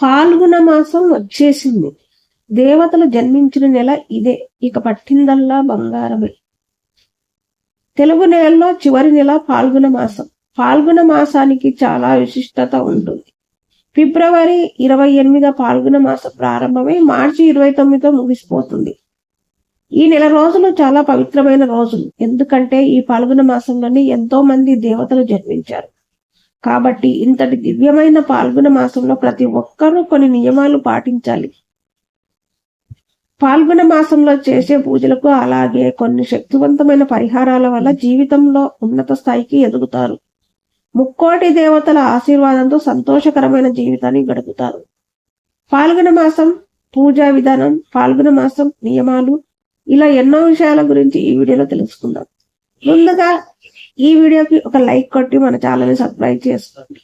ఫాల్గుణ మాసం వచ్చేసింది. దేవతలు జన్మించిన నెల ఇదే. ఇక పట్టిందల్లా బంగారమే. తెలుగు నెలలో చివరి నెల ఫాల్గుణ మాసం. ఫాల్గుణ మాసానికి చాలా విశిష్టత ఉంటుంది. ఫిబ్రవరి ఇరవై ఎనిమిది ఫాల్గుణ మాసం ప్రారంభమై మార్చి ఇరవై తొమ్మిదితో ముగిసిపోతుంది. ఈ నెల రోజులు చాలా పవిత్రమైన రోజులు. ఎందుకంటే ఈ ఫాల్గుణ మాసంలోనే ఎంతో మంది దేవతలు జన్మించారు. కాబట్టి ఇంతటి దివ్యమైన పాల్గొన మాసంలో ప్రతి ఒక్కరూ కొన్ని నియమాలు పాటించాలి. పాల్గొన మాసంలో చేసే పూజలకు అలాగే కొన్ని శక్తివంతమైన పరిహారాల వల్ల జీవితంలో ఉన్నత స్థాయికి ఎదుగుతారు. ముక్కోటి దేవతల ఆశీర్వాదంతో సంతోషకరమైన జీవితాన్ని గడుపుతారు. పాల్గొన మాసం పూజా విధానం పాల్గొన మాసం నియమాలు ఇలా ఎన్నో విషయాల గురించి ఈ వీడియోలో తెలుసుకుందాం. ముందుగా ఈ వీడియోకి ఒక లైక్ కొట్టి మన ఛానల్ని సబ్స్క్రైబ్ చేసుకోండి.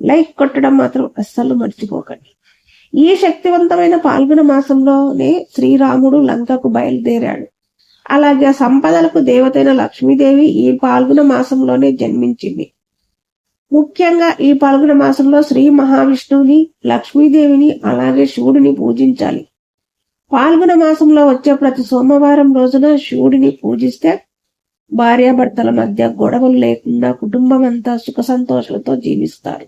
లైక్ కొట్టడం మాత్రం అస్సలు మర్చిపోకండి. ఈ శక్తివంతమైన పాల్గొన మాసంలోనే శ్రీరాముడు లంకకు బయలుదేరాడు. అలాగే సంపదలకు దేవతైన లక్ష్మీదేవి ఈ పాల్గొన మాసంలోనే జన్మించింది. ముఖ్యంగా ఈ పాల్గొన మాసంలో శ్రీ మహావిష్ణువుని లక్ష్మీదేవిని అలాగే శివుడిని పూజించాలి. పాల్గొన మాసంలో వచ్చే ప్రతి సోమవారం రోజున శివుడిని పూజిస్తే భార్యాభర్తల మధ్య గొడవలు లేకుండా కుటుంబం అంతా సుఖ సంతోషాలతో జీవిస్తారు.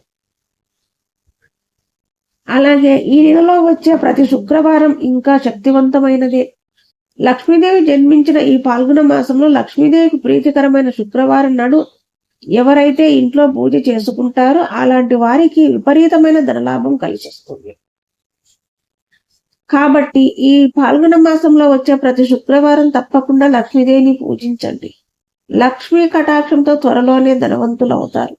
అలాగే ఈ నెలలో వచ్చే ప్రతి శుక్రవారం ఇంకా శక్తివంతమైనదే. లక్ష్మీదేవి జన్మించిన ఈ పాల్గొన మాసంలో లక్ష్మీదేవికి ప్రీతికరమైన శుక్రవారం నాడు ఎవరైతే ఇంట్లో పూజ చేసుకుంటారో అలాంటి వారికి విపరీతమైన ధనలాభం కలిసిస్తుంది కాబట్టి ఈ పాల్గొన మాసంలో వచ్చే ప్రతి శుక్రవారం తప్పకుండా లక్ష్మీదేవిని పూజించండి. లక్ష్మీ కటాక్షంతో త్వరలోనే ధనవంతులు అవుతారు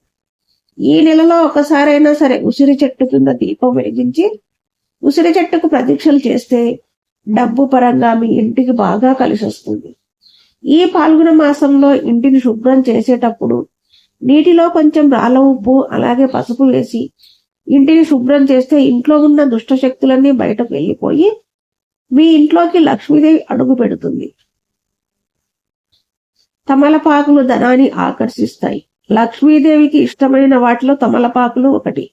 ఈ నెలలో ఒకసారైనా సరే ఉసిరి చెట్టు కింద దీపం వెలిగించి ఉసిరి చెట్టుకు ప్రదీక్షలు చేస్తే డబ్బు పరంగా మీ ఇంటికి బాగా కలిసి వస్తుంది. ఈ పాల్గొన మాసంలో ఇంటిని శుభ్రం చేసేటప్పుడు నీటిలో కొంచెం రాళ్ళ ఉప్పు అలాగే పసుపు వేసి ఇంటిని శుభ్రం చేస్తే ఇంట్లో ఉన్న దుష్ట శక్తులన్నీ బయటకు వెళ్ళిపోయి మీ ఇంట్లోకి లక్ష్మీదేవి అడుగు పెడుతుంది. తమలపాకులు ధనాన్ని ఆకర్షిస్తాయి. లక్ష్మీదేవికి ఇష్టమైన వాటిలో తమలపాకులు ఒకటి.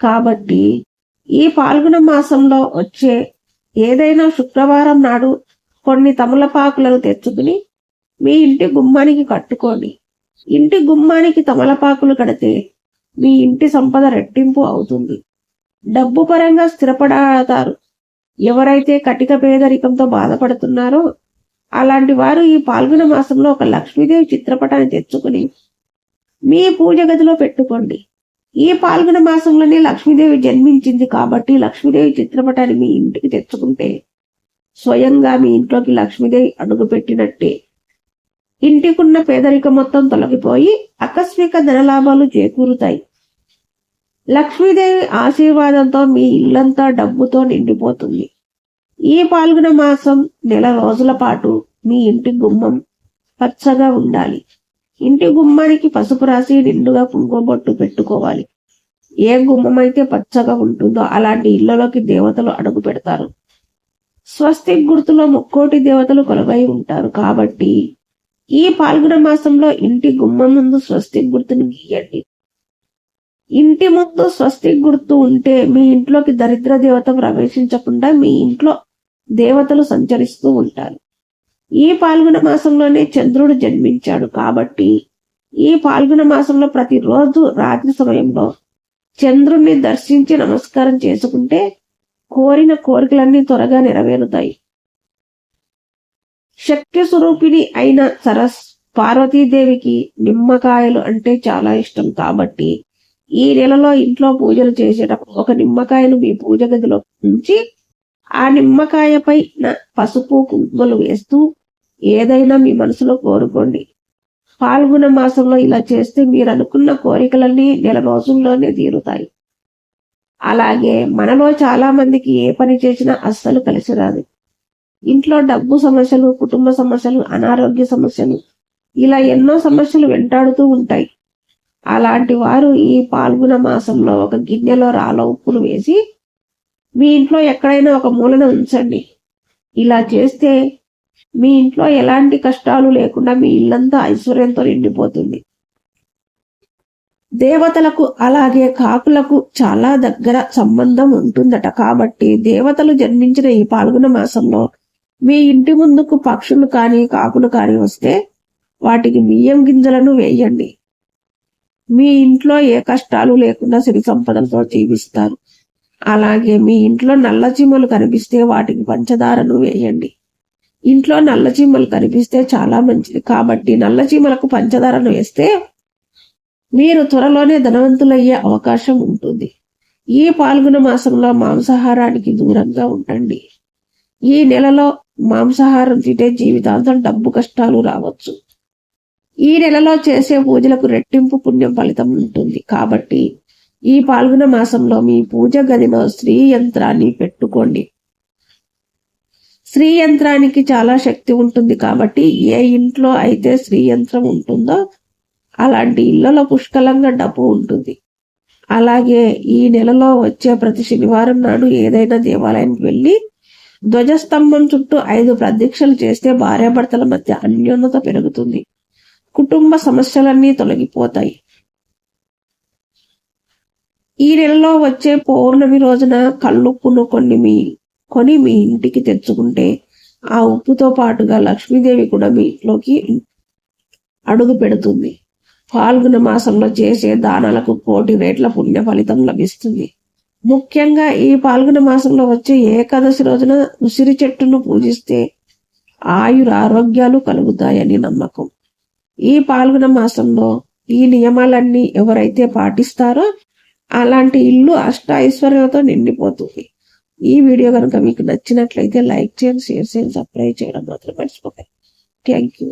కాబట్టి ఈ పాల్గొన మాసంలో వచ్చే ఏదైనా శుక్రవారం నాడు కొన్ని తమలపాకులను తెచ్చుకుని మీ ఇంటి గుమ్మానికి కట్టుకోండి. ఇంటి గుమ్మానికి తమలపాకులు కడితే మీ ఇంటి సంపద రెట్టింపు అవుతుంది. డబ్బు పరంగా స్థిరపడతారు. ఎవరైతే కటిక పేదరికంతో బాధపడుతున్నారో అలాంటి వారు ఈ పాల్గొన మాసంలో ఒక లక్ష్మీదేవి చిత్రపటాన్ని తెచ్చుకుని మీ పూజ గదిలో పెట్టుకోండి. ఈ పాల్గొన మాసంలోనే లక్ష్మీదేవి జన్మించింది కాబట్టి లక్ష్మీదేవి చిత్రపటాన్ని మీ ఇంటికి తెచ్చుకుంటే స్వయంగా మీ ఇంట్లోకి లక్ష్మీదేవి అడుగు పెట్టినట్టే ఇంటికున్న పేదరికం మొత్తం తొలగిపోయి ఆకస్మిక ధనలాభాలు చేకూరుతాయి. లక్ష్మీదేవి ఆశీర్వాదంతో మీ ఇల్లంతా డబ్బుతో నిండిపోతుంది. ఈ పాల్గొన మాసం నెల రోజుల పాటు మీ ఇంటి గుమ్మం పచ్చగా ఉండాలి. ఇంటి గుమ్మానికి పసుపు రాసి నిండుగా కుంకుమబొట్టు పెట్టుకోవాలి. ఏ గుమ్మం అయితే పచ్చగా ఉంటుందో అలాంటి ఇళ్ళలోకి దేవతలు అడుగు పెడతారు. స్వస్తి గుర్తులో ముక్కోటి దేవతలు కొలవై ఉంటారు కాబట్టి ఈ పాల్గొన మాసంలో ఇంటి గుమ్మం ముందు స్వస్తి గుర్తుని గీయండి. ఇంటి ముందు స్వస్తి గుర్తు ఉంటే మీ ఇంట్లోకి దరిద్ర దేవత ప్రవేశించకుండా మీ ఇంట్లో దేవతలు సంచరిస్తూ ఉంటారు. ఈ పాల్గొన మాసంలోనే చంద్రుడు జన్మించాడు కాబట్టి ఈ పాల్గొన మాసంలో ప్రతిరోజు రాత్రి సమయంలో చంద్రుణ్ణి దర్శించి నమస్కారం చేసుకుంటే కోరిన కోరికలన్నీ త్వరగా నెరవేరుతాయి. శక్తి స్వరూపిణి అయిన సరస్ పార్వతీదేవికి నిమ్మకాయలు అంటే చాలా ఇష్టం కాబట్టి ఈ నెలలో ఇంట్లో పూజలు చేసేటప్పుడు ఒక నిమ్మకాయను మీ పూజ గదిలో ఉంచి ఆ నిమ్మకాయపై పసుపు కుంకుమలు వేస్తూ ఏదైనా మీ మనసులో కోరుకోండి. పాల్గొన మాసంలో ఇలా చేస్తే మీరు అనుకున్న కోరికలన్నీ నెల రోజుల్లోనే తీరుతాయి. అలాగే మనలో చాలా మందికి ఏ పని చేసినా అస్సలు కలిసి రాదు. ఇంట్లో డబ్బు సమస్యలు కుటుంబ సమస్యలు అనారోగ్య సమస్యలు ఇలా ఎన్నో సమస్యలు వెంటాడుతూ ఉంటాయి. అలాంటి వారు ఈ పాల్గొన మాసంలో ఒక గిన్నెలో రాళ్ళ ఉప్పును వేసి మీ ఇంట్లో ఎక్కడైనా ఒక మూలన ఉంచండి. ఇలా చేస్తే మీ ఇంట్లో ఎలాంటి కష్టాలు లేకుండా మీ ఇల్లంతా ఐశ్వర్యంతో నిండిపోతుంది. దేవతలకు అలాగే కాకులకు చాలా దగ్గర సంబంధం ఉంటుందట. కాబట్టి దేవతలు జన్మించిన ఈ పాల్గొన మాసంలో మీ ఇంటి ముందుకు పక్షులు కానీ కాకులు కానీ వస్తే వాటికి బియ్యం గింజలను వేయండి. మీ ఇంట్లో ఏ కష్టాలు లేకుండా సిరి సంపదలతో జీవిస్తారు. అలాగే మీ ఇంట్లో నల్ల చీమలు కనిపిస్తే వాటికి పంచదారను వేయండి. ఇంట్లో నల్ల చీమలు కనిపిస్తే చాలా మంచిది. కాబట్టి నల్ల చీమలకు పంచదారను వేస్తే మీరు త్వరలోనే ధనవంతులయ్యే అవకాశం ఉంటుంది. ఈ పాల్గొన మాసంలో మాంసాహారానికి దూరంగా ఉండండి. ఈ నెలలో మాంసాహారం తింటే జీవితాంతం డబ్బు కష్టాలు రావచ్చు. ఈ నెలలో చేసే పూజలకు రెట్టింపు పుణ్యం ఫలితం ఉంటుంది. కాబట్టి ఈ పాల్గొన మాసంలో మీ పూజ గదిలో స్త్రీ యంత్రాన్ని పెట్టుకోండి. స్త్రీ యంత్రానికి చాలా శక్తి ఉంటుంది కాబట్టి ఏ ఇంట్లో అయితే స్త్రీ యంత్రం ఉంటుందో అలాంటి ఇళ్ళలో పుష్కలంగా డబ్బు ఉంటుంది. అలాగే ఈ నెలలో వచ్చే ప్రతి శనివారం నాడు ఏదైనా దేవాలయానికి వెళ్ళి ధ్వజస్తంభం చుట్టూ ఐదు ప్రదీక్షలు చేస్తే భార్యాభర్తల మధ్య అన్యోన్యత పెరుగుతుంది. కుటుంబ సమస్యలన్నీ తొలగిపోతాయి. ఈ నెలలో వచ్చే పౌర్ణమి రోజున కళ్ళుప్పును కొన్ని మీ కొని మీ ఇంటికి తెచ్చుకుంటే ఆ ఉప్పుతో పాటుగా లక్ష్మీదేవి కూడా మీలోకి అడుగు పెడుతుంది. ఫాల్గుణ మాసంలో చేసే దానాలకు కోటి రేట్ల పుణ్య ఫలితం లభిస్తుంది. ముఖ్యంగా ఈ పాల్గొన మాసంలో వచ్చే ఏకాదశి రోజున ఉసిరి చెట్టును పూజిస్తే ఆయుర ఆరోగ్యాలు కలుగుతాయని నమ్మకం. ఈ పాల్గొన మాసంలో ఈ నియమాలన్నీ ఎవరైతే పాటిస్తారో అలాంటి ఇల్లు అష్ట ఐశ్వర్యాలతో నిండిపోతుంది. ఈ వీడియో కనుక మీకు నచ్చినట్లయితే లైక్ చేయండి షేర్ చేయండి సబ్స్క్రైబ్ చేయడం మాత్రం మర్చిపోకండి. Thank you.